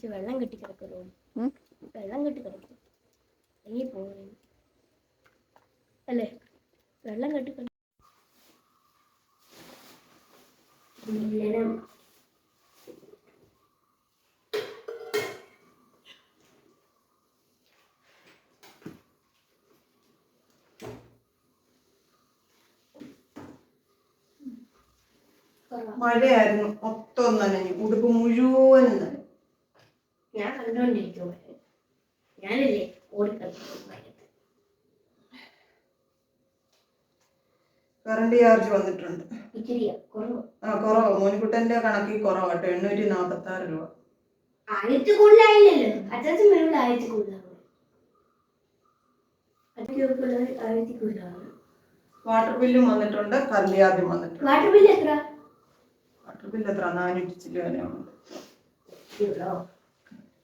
പക്ഷെ വെള്ളം കെട്ടി കിടക്കുന്നു വെള്ളം കെട്ടി കിടക്കും. ഇനി പോകുന്നു അല്ലേ? വെള്ളം കെട്ടി കിടക്കും മഴയായിരുന്നു മൊത്തം നനഞ്ഞു. ഉടുപ്പ് മുഴുവനും നനഞ്ഞു. ഞാൻ കണ്ടോണ്ടിരിക്കും ഞാനല്ലേ ഓടിക്കളിക്കും കറണ്ട് ചാർജ് വന്നിട്ടുണ്ട്. ഇച്ചിരി കുറവ്. ആ കുറവ്. മോനിക്കുട്ടന്റെ കണക്കിൽ കുറവാട്ടോ. എണ്ണൂറ്റി നാപ്പത്തി ആറ് രൂപ. ആയിരത്തി കൂടുതലായില്ലല്ലോ. അച്ചാച്ചൻ വരുമ്പോൾ ആയിരത്തി കൂടുതലാണ്. അച്ഛൻ ആയിരത്തി കൂടുതലാണ്. വാട്ടർ ബില്ലും വന്നിട്ടുണ്ട്. കറണ്ട് ചാർജും വന്നിട്ടുണ്ട്. വാട്ടർ ബില്ല് എത്ര? വാട്ടർ ബില്ല് എത്ര? നാനൂറ്റി ചില്ലുവരെ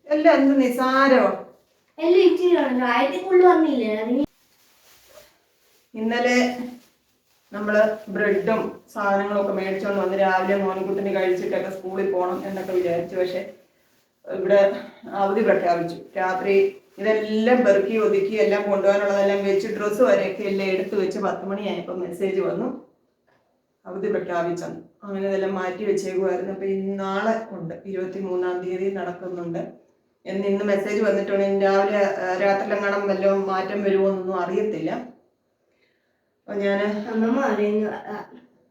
എല്ലാം എന്ത് നിസാരോ? എല്ലാം ഇച്ചിരി ആണല്ലോ ആയിരത്തി വന്നില്ലേ ഇന്നലെ നമ്മൾ ബ്രെഡും സാധനങ്ങളും ഒക്കെ മേടിച്ചോണ്ട് വന്ന് രാവിലെ മോനിക്കുട്ടിന് കഴിച്ചിട്ടൊക്കെ സ്കൂളിൽ പോകണം എന്നൊക്കെ വിചാരിച്ചു. പക്ഷെ ഇവിടെ അവധി പ്രഖ്യാപിച്ചു. രാത്രി ഇതെല്ലാം പെറുക്കി ഒതുക്കി എല്ലാം കൊണ്ടുപോകാനുള്ളതെല്ലാം വെച്ച് ഡ്രസ്സ് വരെയൊക്കെ എല്ലാം എടുത്തു വെച്ച് പത്ത് മണിയായപ്പോൾ മെസ്സേജ് വന്നു. അവധി പ്രഖ്യാപിച്ചെന്ന്. അങ്ങനെ ഇതെല്ലാം മാറ്റി വെച്ചേക്കുമായിരുന്നു അപ്പൊ ഇന്നാളെ നാളെ ഉണ്ട്. ഇരുപത്തി മൂന്നാം തീയതി നടക്കുന്നുണ്ട്. എന്ന് ഇന്ന് മെസ്സേജ് വന്നിട്ടുണ്ട്. ഇനി രാവിലെ രാത്രി എങ്ങാനും വല്ലതും മാറ്റം വരുമോ എന്നൊന്നും അറിയത്തില്ല. അപ്പൊ ഞാൻ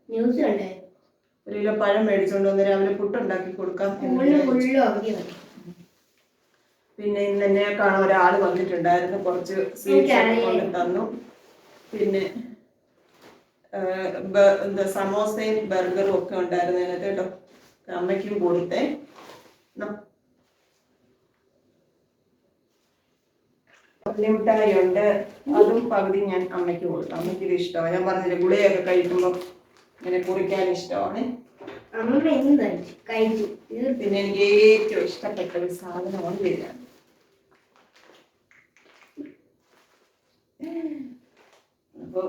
ന്യൂസ് കണ്ടേ? ഒരു കിലോ പഴം മേടിച്ചുകൊണ്ട് വന്ന് രാവിലെ പുട്ടുണ്ടാക്കി കൊടുക്കാം പിന്നെ ഇന്ന് എന്നെ കാണാൻ ഒരാൾ വന്നിട്ടുണ്ടായിരുന്നു. കുറച്ച് സ്വീറ്റ്സ് തന്നു. പിന്നെ സമോസയും ബർഗറും ഒക്കെ ഉണ്ടായിരുന്നു അതിനകത്ത് കേട്ടോ. അമ്മയ്ക്കും കൊടുത്തേ മിഠായി ഉണ്ട് അതും പകുതി ഞാൻ അമ്മയ്ക്ക് കൊടുത്തു. അമ്മയ്ക്ക് ഇത് ഇഷ്ടമാണ് ഞാൻ പറഞ്ഞില്ല ഗുളിയൊക്കെ കഴിക്കുമ്പോൾ ഇങ്ങനെ കുറിക്കാൻ ഇഷ്ടമാണ്. പിന്നെ എനിക്ക് ഏറ്റവും ഇഷ്ടപ്പെട്ട ഒരു സാധനമാണ് ബിരിയാണി അപ്പോ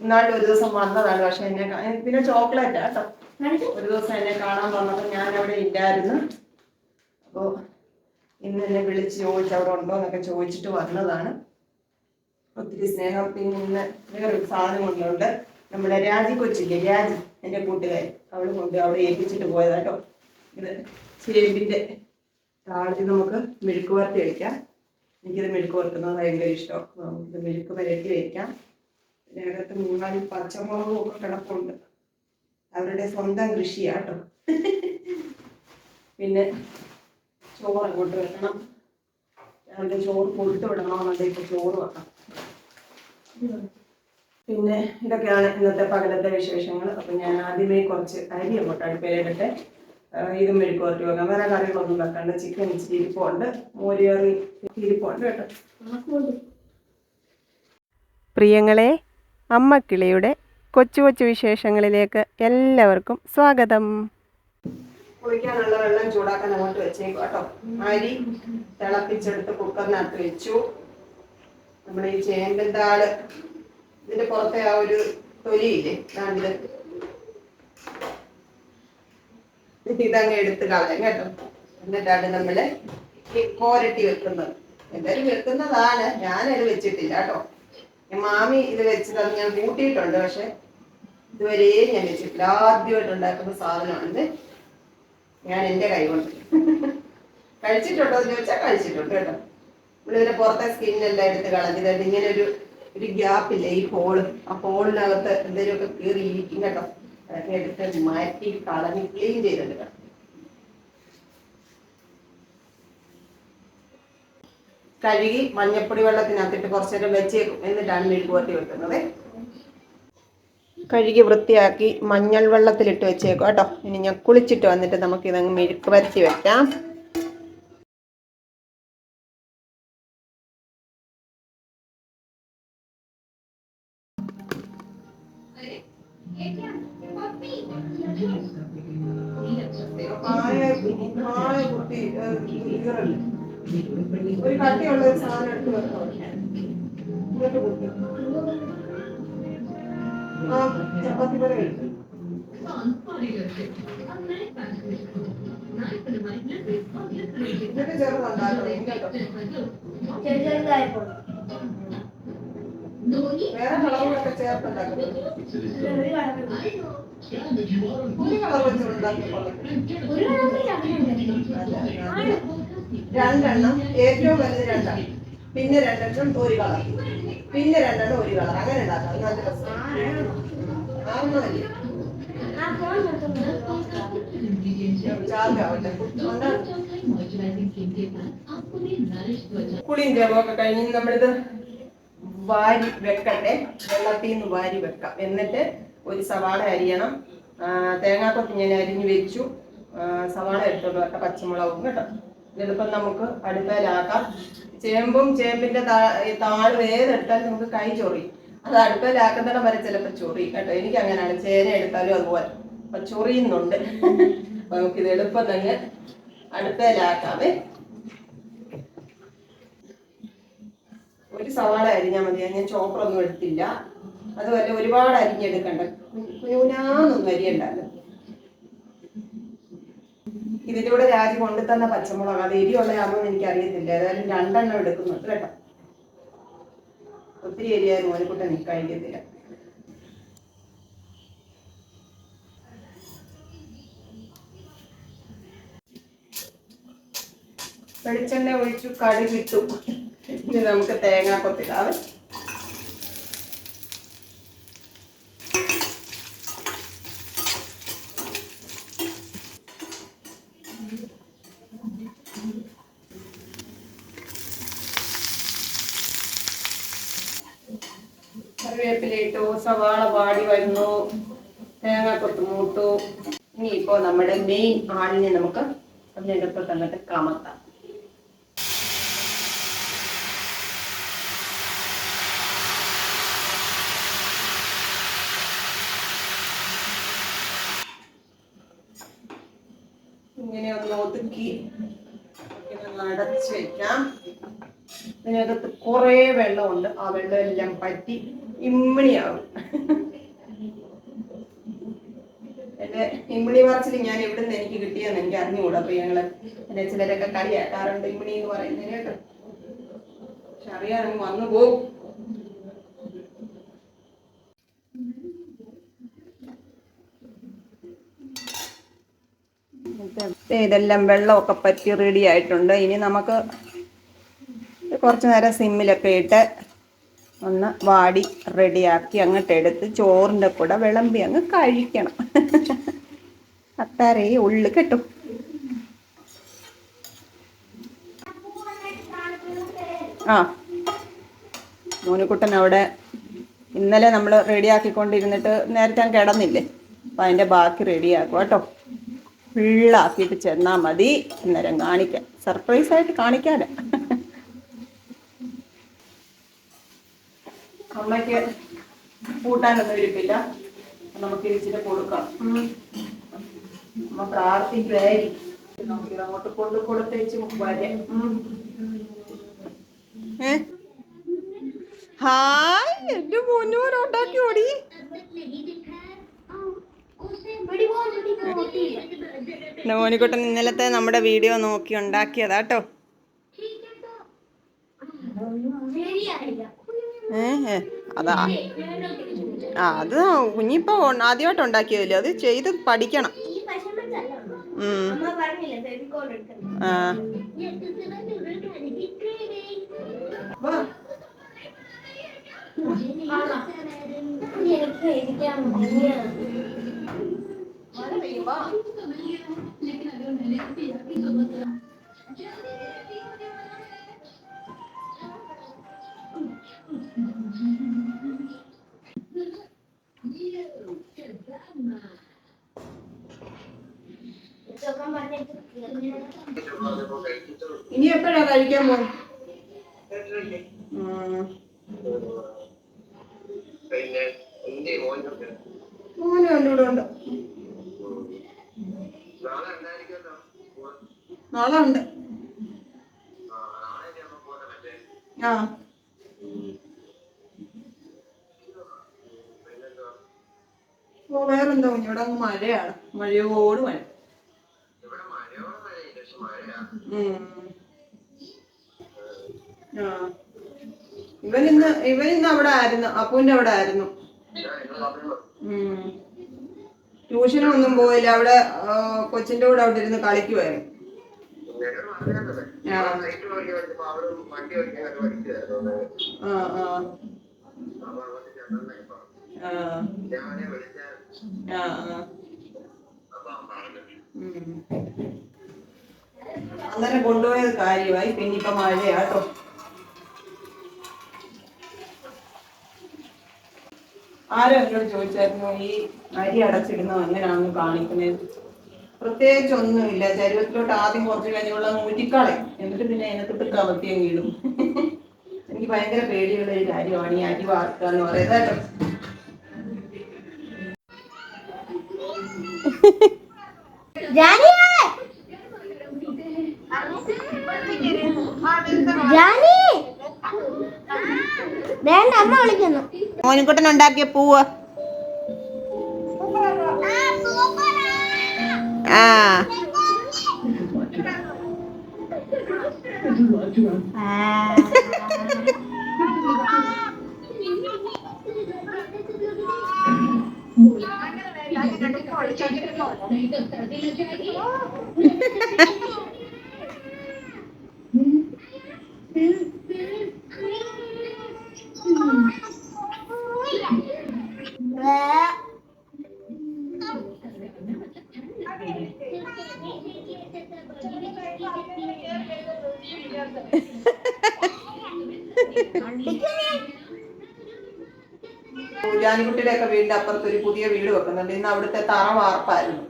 ഇന്നാളും ഒരു ദിവസം വന്നതാണ്. പക്ഷെ എന്നെ പിന്നെ ചോക്ലേറ്റ് കേട്ടോ. ഒരു ദിവസം എന്നെ കാണാൻ വന്നപ്പോൾ ഞാൻ അവിടെ ഇല്ലായിരുന്നു. അപ്പോൾ ഇന്ന് എന്നെ വിളിച്ച് ചോദിച്ചു അവിടെ ഉണ്ടോ എന്നൊക്കെ ചോദിച്ചിട്ട് വന്നതാണ്. ഒത്തിരി സ്നേഹം. പിന്നെ ഇന്ന് വേറൊരു സാധനം കൊണ്ടുണ്ട് നമ്മുടെ രാജി കൊച്ചില്ലേ? രാജി എന്റെ കൂട്ടുകാരി. അവൾ കൊണ്ട് അവിടെ ഏൽപ്പിച്ചിട്ട് പോയതാട്ടോ ഇത് ചേമ്പിന്റെ താഴ്ത്തി നമുക്ക് മെഴുക്ക് വരട്ടി വയ്ക്കാം എനിക്കിത് മെഴുക്ക് വറുക്കുന്നത് ഭയങ്കര ഇഷ്ടം നമുക്കിത് മെഴുക്ക് വരട്ടി വയ്ക്കാം പിന്നെ അകത്ത് മൂന്നാൽ പച്ചമുളകും ഒക്കെ കിടപ്പുണ്ട്. അവരുടെ സ്വന്തം കൃഷിയാട്ടോ പിന്നെ ചോറ് അങ്ങോട്ട് വെക്കണം. രാവിലെ ചോറ് കൊടുത്തു വിടണമെന്നുണ്ടെങ്കിൽ ഇപ്പൊ ചോറ് വെക്കണം പിന്നെ ഇതൊക്കെയാണ് ഇന്നത്തെ പകലത്തെ വിശേഷങ്ങൾ. അപ്പം ഞാൻ ആദ്യമേ കുറച്ച് അരി അങ്ങോട്ട് അടുപ്പയിലിട്ട് ഇതും മെഴുക്ക് പുരട്ടി വെക്കാം. വേറെ കറികളൊന്നും വെക്കണ്ട. ചിക്കൻ ഇച്ചിരി ഇരിപ്പുണ്ട്. മോര് കറി ഇരിപ്പുണ്ട് കേട്ടോ. നമുക്കുണ്ട് പ്രിയങ്ങളെ അമ്മക്കിളിയുടെ കൊച്ചു കൊച്ചു വിശേഷങ്ങളിലേക്ക് എല്ലാവർക്കും സ്വാഗതം. കുളിക്കാനുള്ള വെള്ളം ചൂടാക്കാൻ അങ്ങോട്ട് വെച്ചേക്കും കേട്ടോ. അരി തിളപ്പിച്ചെടുത്ത് കുക്കറിനകത്ത് വെച്ചു. നമ്മുടെ ഈ ചേമ്പൻ താൾ ഇതിന്റെ പുറത്തെ ആ ഒരു തൊലിയില്ലേ രണ്ട്. ഇതങ്ങ് എടുത്ത് കളയാം കേട്ടോ. എന്നിട്ടാണ് നമ്മൾ കോരട്ടി വെക്കുന്നത്. എന്തായാലും വെക്കുന്നതാണ് ഞാനത് വെച്ചിട്ടില്ല കേട്ടോ. മാമി ഇത് വെച്ചത് ഞാൻ കൂട്ടിയിട്ടുണ്ട് പക്ഷെ ഇതുവരെയും ഞാൻ വെച്ചിട്ടില്ല. ആദ്യമായിട്ട് ഉണ്ടാക്കുന്ന സാധനമാണിത്. ഞാൻ എന്റെ കൈ കൊണ്ട്. കഴിച്ചിട്ടുണ്ടോ? എന്ന് ചോദിച്ചാൽ കഴിച്ചിട്ടുണ്ട് കേട്ടോ. നമ്മളിതിന്റെ പുറത്തെ സ്കിന്നെല്ലാം എടുത്ത് കളഞ്ഞിട്ട് ഇങ്ങനെ ഒരു ഒരു ഗ്യാപ്പില്ലേ ഈ ഹോൾ ആ ഹോളിനകത്ത് എന്തെങ്കിലുമൊക്കെ കീറി ഇരിക്കും കേട്ടോ. അതൊക്കെ എടുത്ത് മാറ്റി കളഞ്ഞ് ക്ലീൻ ചെയ്തെടുക്കണം കഴുകി മഞ്ഞപ്പൊടി വെള്ളത്തിനകത്തിട്ട് കുറച്ചേരം വെച്ചേക്കും. എന്നിട്ടാണ് മെഴുക്ക് വെക്കുന്നത്. കഴുകി വൃത്തിയാക്കി മഞ്ഞൾ വെള്ളത്തിലിട്ട് വെച്ചേക്കും കേട്ടോ. ഇനി ഞാൻ കുളിച്ചിട്ട് വന്നിട്ട് നമുക്ക് ഇതങ്ങ് മെഴുക്ക് വരച്ചി വെക്കാം. ഒരു കട്ടിയുള്ള സാധനം എടുത്ത് വെക്കാം. രണ്ടെണ്ണം. ഏറ്റവും വലുത് രണ്ടെണ്ണം പിന്നെ രണ്ടെണ്ണം ഒരു കളർ. പിന്നെ രണ്ടെണ്ണം ഒരു കളർ. അങ്ങനെ ഉണ്ടാക്കാം. നല്ല കുളിയും ജപമൊക്കെ കഴിഞ്ഞ് നമ്മളിത് വാരി വെക്കട്ടെ വെള്ളത്തിൽ നിന്ന് വാരി വെക്കാം. എന്നിട്ട് ഒരു സവാള അരിയണം. തേങ്ങാക്കൊത്ത് ഞാൻ അരിഞ്ഞു വെച്ചു. സവാള എടുത്തോണ്ട് വെക്കാം പച്ചമുളകും കേട്ടോ. ഇതിലിപ്പം നമുക്ക് അടുപ്പയിലാക്കാം ചേമ്പും ചേമ്പിന്റെ താഴ് ഏതെടുത്താലും നമുക്ക് കൈ ചൊറി. അത് അടുപ്പയിലാക്കുന്നിടം വരെ ചിലപ്പോൾ ചൊറി കേട്ടോ. എനിക്ക് അങ്ങനെയാണ് ചേന എടുത്താലും അതുപോലെ. അപ്പൊ ചൊറിയുന്നുണ്ട്. അപ്പൊ നമുക്കിത് എളുപ്പം തന്നെ അടുപ്പയിലാക്കാമേ ഒരു സവാള അരിഞ്ഞാൽ മതി. ഞാൻ ചോപ്പറൊന്നും എടുത്തില്ല. അതുപോലെ ഒരുപാട് അരിഞ്ഞെടുക്കണ്ട. കുഞ്ഞുനാന്നൊന്നും അരിയണ്ടല്ലോ. ഇതിന്റെ കൂടെ രാജി കൊണ്ടു തന്ന പച്ചമുളക് അത് എരിയുള്ളതാണെന്ന് എനിക്ക് അറിയത്തില്ല ഏതായാലും രണ്ടെണ്ണം എടുക്കുന്നുണ്ട് കേട്ടോ. ഒത്തിരി എരിയായി മോനെക്കുട്ടൻ എനിക്ക് കഴിക്കത്തില്ല വെളിച്ചെണ്ണ ഒഴിച്ചു കടുകിട്ടു. ഇനി നമുക്ക് തേങ്ങാ കൊത്തിടാവേ കറിവേപ്പില ഇട്ടു സവാള വാടി വരുന്നു തേങ്ങ കൊത്തുമൂട്ടു മൂട്ടു. ഇനിയിപ്പോ നമ്മുടെ മെയിൻ ആളിനെ നമുക്ക് അതിനടുപ്പ് തന്നിട്ട് കമത്താം. ഇങ്ങനെ ഒന്ന് ഒതുക്കി അടച്ച് വെക്കാം. ഇതിനകത്ത് കുറേ വെള്ളമുണ്ട്. ആ വെള്ളം എല്ലാം പറ്റി ഇമ്മിണിയാവും. എന്റെ ഇമ്മിണി മറിച്ചിൽ ഞാൻ എവിടെ നിന്ന് എനിക്ക് കിട്ടിയെന്ന് എനിക്ക് അറിഞ്ഞുകൂടാ. അപ്പൊ ഞങ്ങൾ എന്നെ ചിലരൊക്കെ കളിയാക്കാറുണ്ട് ഇമ്മിണി എന്ന് പറയുന്നതിന് കേട്ടോ. പക്ഷെ അങ്ങ് വന്നു പോകും ഇതെല്ലാം വെള്ളമൊക്കെ പറ്റി റെഡി ആയിട്ടുണ്ട്. ഇനി നമുക്ക് കുറച്ച് നേരം സിമ്മിലൊക്കെ ഇട്ട് ഒന്ന് വാടി റെഡിയാക്കി അങ്ങോട്ട് എടുത്ത് ചോറിന്റെ കൂടെ വിളമ്പി അങ്ങ് കഴിക്കണം. അത്താരേ ഉള്ളു കിട്ടും. ആ. മോനുകുട്ടൻ അവിടെ ഇന്നലെ നമ്മൾ റെഡിയാക്കിക്കൊണ്ടിരുന്നിട്ട് നേരത്തെ കിടന്നില്ലേ? അപ്പം അതിന്റെ ബാക്കി റെഡിയാക്കും. കേട്ടോ. ഫുള്ളാക്കിയിട്ട് ചെന്നാൽ മതി. അന്നേരം കാണിക്കാം. സർപ്രൈസ് ആയിട്ട് അമ്മയ്ക്ക് കൂട്ടാനൊന്നും ഇരിപ്പില്ല നമുക്ക് ഇരിച്ചിട്ട് കൊടുക്കാം. അമ്മ പ്രാർത്ഥിക്കുമായിരിക്കും നമുക്ക് അങ്ങോട്ട് കൊണ്ട് കൊടുത്തേച്ച് വരാം. ഹായ് എന്റെ മോനോർ ഉണ്ടാക്കി ഓടി. മോനിക്കുട്ടൻ ഇന്നലത്തെ നമ്മുടെ വീഡിയോ നോക്കി ഉണ്ടാക്കിയതാട്ടോ ശരിയായില്ല. ഏ ഏ, അതാ. ആ അത് കുഞ്ഞിപ്പോ ആദ്യമായിട്ട് ഉണ്ടാക്കിയതല്ലേ? അത് ചെയ്ത് പഠിക്കണം. ഉം. പശമത്തല്ല ഇനി എപ്പോഴാ കഴിക്കാൻ പോ മോനും എന്നോട് ഉണ്ട്. നാളെ ഉണ്ട്. ആ. ഓ വേറെന്താ ഇവിടെ മഴയാണ്. മഴയോട് മഴ ഇവിടെ മഴയോടെ മഴയില്ല പക്ഷെ മഴയാ ഉം. ആ ഇവൻ ഇന്ന് അവിടെ ആയിരുന്നു അപ്പുവിന്റെ അവിടെ ആയിരുന്നു. ട്യൂഷനും ഒന്നും പോയില്ല അവിടെ കൊച്ചിന്റെ കൂടെ അവിടെ ഇരുന്ന് കളിക്കുമായിരുന്നു ആ. ആ ആ. ആ. അന്നേരം കൊണ്ടുപോയത് കാര്യമായി. പിന്നെ ഇപ്പൊ മഴയാട്ടോ. ആരോ എന്നോട് ചോദിച്ചായിരുന്നു ഈ അരി അടച്ചിടുന്നത് എങ്ങനെയാണെന്ന് കാണിക്കുന്നത്? പ്രത്യേകിച്ച് ഒന്നുമില്ല. ചരുവത്തിലോട്ട് ആദ്യം കുറച്ച് കഴിഞ്ഞുള്ള ഊറ്റിക്കളയും എന്നിട്ട് പിന്നെ അതിനകത്തോട്ട് കവത്തിയും വീടും എനിക്ക് ഭയങ്കര പേടിയുള്ള ഒരു കാര്യമാണ് ഈ അരി വാർക്കുക എന്ന് പറയുന്നത് കേട്ടോ. വേണ്ട അമ്മ വിളിക്കുന്നു. മോനിക്കുട്ടൻ ഉണ്ടാക്കിയ പൂവ്. ആ. ജാനിക്കുട്ടിയുടെ ഒക്കെ വീടിന്റെ അപ്പുറത്ത് ഒരു പുതിയ വീട് വെക്കുന്നുണ്ട്. ഇന്ന് അവിടുത്തെ തറ വാർപ്പായിരുന്നു.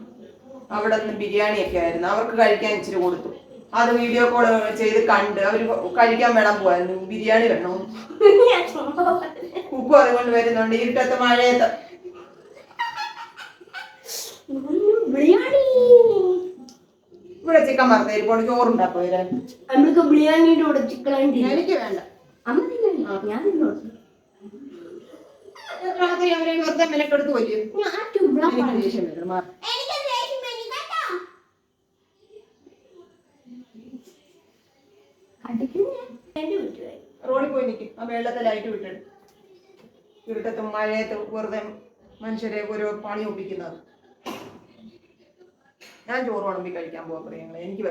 അവിടെ നിന്ന് ബിരിയാണി ഒക്കെ ആയിരുന്നു. അവർക്ക് കഴിക്കാൻ ഇച്ചിരി കൊടുത്തു. അത് വീഡിയോ കോൾ ചെയ്ത് കണ്ട് അവർ കഴിക്കാൻ വേണം പോവായിരുന്നു ബിരിയാണി വേണം? ഉപ്പും അതുകൊണ്ട് വരുന്നുണ്ട്. ഇരുട്ടത്തെ മഴയത്ത്. ബിരിയാണി ഇവിടെ ചിക്കൻ ബിരിയാണിയുടെ കൂടെ ചിക്കൻ എനിക്ക് വേണ്ട? ഞാൻ അവരെ വെറുതെ മെനക്കെടുത്ത് ഞാൻ ചുമ്മാ. ദേഷ്യം വരും മാറി. റോഡിൽ പോയി നിൽക്കും ആ വെള്ളത്തെ ലൈറ്റ് വിട്ടിട്ട് ഇരുട്ടത്തും മഴയത്തും വെറുതെ മനുഷ്യരെ ഓരോ പണി ഒപ്പിക്കുന്നത്. ഞാൻ ചോറ് വിളമ്പി കഴിക്കാൻ പോവാ പറയുന്നത് എനിക്ക്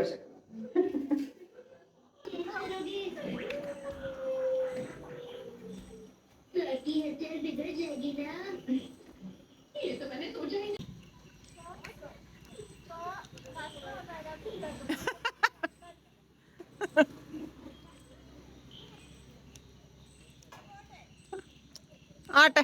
है बिगड़ जाएगी ना। ये तो मैंने सोचा ही आटा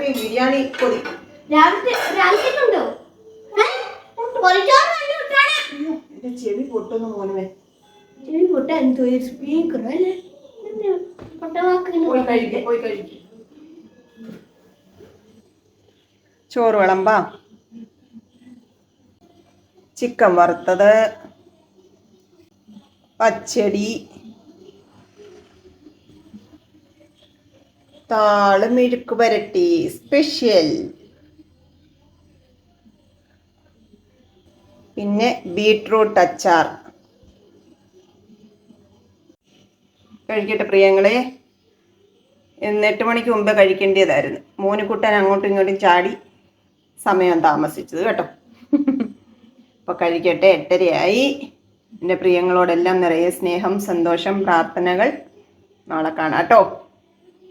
രാത്രി ബിരിയാണി കൊതി രാവിലത്തെ രാവിലത്തേക്കുണ്ടോ. എന്റെ ചെവി പൊട്ടുന്നു മോനെ ചെവി പൊട്ടാൻ എന്തോ സ്പീക്കർ അല്ലേ? ചോറ് വിളമ്പാ. ചിക്കൻ വറുത്തത്. പച്ചടി. താൾ മെഴുക്ക് പുരട്ടി. സ്പെഷ്യൽ പിന്നെ ബീട്രൂട്ട് അച്ചാർ. കഴിക്കട്ടെ പ്രിയങ്ങളെ. എന്നെട്ട് മണിക്ക് മുമ്പ് കഴിക്കേണ്ടതായിരുന്നു കൂട്ടാൻ അങ്ങോട്ടും ഇങ്ങോട്ടും ചാടി സമയം താമസിച്ചത് കേട്ടോ. അപ്പോൾ കഴിക്കട്ടെ എട്ടരയായി. എന്റെ പ്രിയങ്ങളോടെല്ലാം നിറയെ സ്നേഹം സന്തോഷം പ്രാർത്ഥനകൾ. നാളെ കാണാം കേട്ടോ.